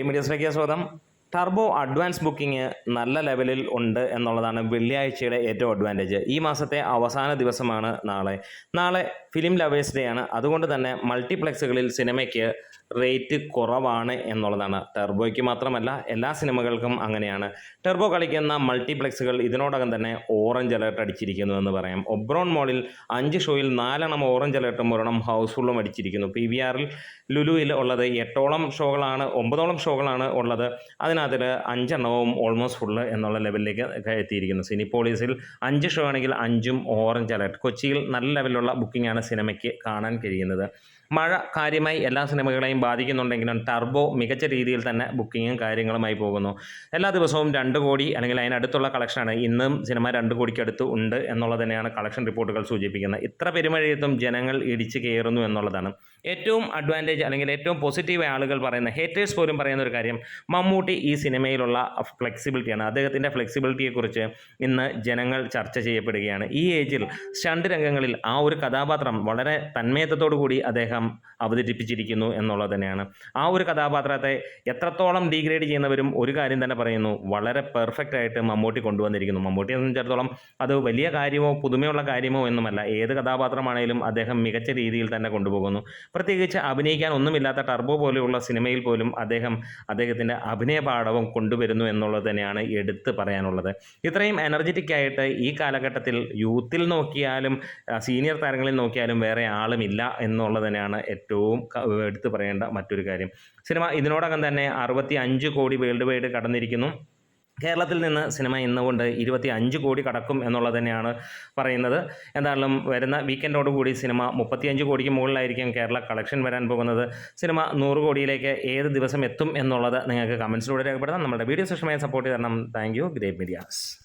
ഈ മീഡിയസിലേക്ക് സ്വാഗതം. Turbo advance booking നല്ല ലെവലിൽ ഉണ്ട് എന്നുള്ളതാണ് വെള്ളിയാഴ്ചയുടെ ഏറ്റവും അഡ്വാന്റേജ് ഈ മാസത്തെ അവസാന ദിവസമാണ് നാളെ. നാളെ ഫിലിം ലവേഴ്സ് ഡേ ആണ്. അതുകൊണ്ട് തന്നെ മൾട്ടിപ്ലെക്സുകളിൽ സിനിമയ്ക്ക് റേറ്റ് കുറവാണ് എന്നുള്ളതാണ്. ടെർബോയ്ക്ക് മാത്രമല്ല എല്ലാ സിനിമകൾക്കും അങ്ങനെയാണ്. ടെർബോ കളിക്കുന്ന മൾട്ടിപ്ലെക്സുകൾ ഇതിനോടകം തന്നെ ഓറഞ്ച് അലേർട്ട് അടിച്ചിരിക്കുന്നു എന്ന് പറയാം. ഒബ്രോൺ മോളിൽ അഞ്ച് ഷോയിൽ നാലെണ്ണം ഓറഞ്ച് അലേർട്ടും ഒരെണ്ണം ഹൗസ്ഫുള്ളും അടിച്ചിരിക്കുന്നു. പി വി ആറിൽ ലുലുവിൽ ഉള്ളത് എട്ടോളം ഷോകളാണ് ഒമ്പതോളം ഷോകളാണ് ഉള്ളത്. അതിനകത്തിൽ അഞ്ചെണ്ണവും ഓൾമോസ്റ്റ് ഫുള്ള് എന്നുള്ള ലെവലിലേക്ക് എത്തിയിരിക്കുന്നു. സിനിപോളീസിൽ അഞ്ച് ഷോ ആണെങ്കിൽ അഞ്ചും ഓറഞ്ച് അലർട്ട് കൊച്ചിയിൽ നല്ല ലെവലിലുള്ള ബുക്കിംഗാണ് സിനിമയ്ക്ക് കാണാൻ കഴിയുന്നത്. മഴ കാര്യമായി എല്ലാ സിനിമകളെയും ബാധിക്കുന്നുണ്ടെങ്കിലും ടർബോ മികച്ച രീതിയിൽ തന്നെ ബുക്കിങ്ങും കാര്യങ്ങളുമായി പോകുന്നു. എല്ലാ ദിവസവും രണ്ട് കോടി അല്ലെങ്കിൽ അതിനടുത്തുള്ള കളക്ഷനാണ് ഇന്നും സിനിമ രണ്ട് കോടിക്കടുത്ത് ഉണ്ട് എന്നുള്ളത് തന്നെയാണ് കളക്ഷൻ റിപ്പോർട്ടുകൾ സൂചിപ്പിക്കുന്നത്. ഇത്ര പെരുമഴയത്തും ജനങ്ങൾ ഇടിച്ചു കയറുന്നു എന്നുള്ളതാണ്. ഏറ്റവും അഡ്വാന്റേജ് അല്ലെങ്കിൽ ഏറ്റവും പോസിറ്റീവ് ആളുകൾ പറയുന്ന ഹേറ്റേഴ്സ് പോലും പറയുന്ന ഒരു കാര്യം മമ്മൂട്ടി സിനിമയിലുള്ള ഫ്ലെക്സിബിലിറ്റിയാണ്. അദ്ദേഹത്തിന്റെ ഫ്ലെക്സിബിലിറ്റിയെക്കുറിച്ച് ഇന്ന് ജനങ്ങൾ ചർച്ച ചെയ്യപ്പെടുകയാണ്. ഈ ഏജിൽ സ്റ്റണ്ട് രംഗങ്ങളിൽ ആ ഒരു കഥാപാത്രം വളരെ തന്മയത്വത്തോടു കൂടി അദ്ദേഹം അവതരിപ്പിച്ചിരിക്കുന്നു എന്നുള്ളത് തന്നെയാണ്. ആ ഒരു കഥാപാത്രത്തെ എത്രത്തോളം ഡീഗ്രേഡ് ചെയ്യുന്നവരും ഒരു കാര്യം തന്നെ പറയുന്നു വളരെ പെർഫെക്റ്റ് ആയിട്ട് മമ്മൂട്ടി കൊണ്ടുവന്നിരിക്കുന്നു. മമ്മൂട്ടിയെ സംബന്ധിച്ചിടത്തോളം അത് വലിയ കാര്യമോ പുതുമയുള്ള കാര്യമോ എന്നുമല്ല. ഏത് കഥാപാത്രമാണെങ്കിലും അദ്ദേഹം മികച്ച രീതിയിൽ തന്നെ കൊണ്ടുപോകുന്നു. പ്രത്യേകിച്ച് അഭിനയിക്കാൻ ഒന്നുമില്ലാത്ത ടർബോ പോലെയുള്ള സിനിമയിൽ പോലും അദ്ദേഹം അദ്ദേഹത്തിന്റെ അഭിനയ പാഠവും കൊണ്ടുവരുന്നു എന്നുള്ളത് തന്നെയാണ് എടുത്ത് പറയാനുള്ളത്. ഇത്രയും എനർജറ്റിക് ആയിട്ട് ഈ കാലഘട്ടത്തിൽ യൂത്തിൽ നോക്കിയാലും സീനിയർ താരങ്ങളിൽ നോക്കിയാലും വേറെ ആളുമില്ല എന്നുള്ളത് തന്നെയാണ് ഏറ്റവും എടുത്ത് പറയേണ്ട മറ്റൊരു കാര്യം. സിനിമ ഇതിനോടകം തന്നെ അറുപത്തി അഞ്ച് കോടി വേൾഡ് വൈഡ് കടന്നിരിക്കുന്നു. കേരളത്തിൽ നിന്ന് സിനിമ ഇന്നുകൊണ്ട് ഇരുപത്തി അഞ്ച് കോടി കടക്കും എന്നുള്ളത് തന്നെയാണ് പറയുന്നത്. എന്തായാലും വരുന്ന വീക്കെൻഡോടുകൂടി സിനിമ മുപ്പത്തിയഞ്ച് കോടിക്ക് മുകളിലായിരിക്കും കേരള കളക്ഷൻ വരാൻ പോകുന്നത്. സിനിമ നൂറ് കോടിയിലേക്ക് ഏത് ദിവസം എത്തും എന്നുള്ളത് നിങ്ങൾക്ക് കമൻസിലൂടെ രേഖപ്പെടുത്താം. നമ്മുടെ വീഡിയോ സെഷനുമായി സപ്പോർട്ട് ചെയ്യണം താങ്ക് യു ഗ്രേറ്റ് മീഡിയാസ്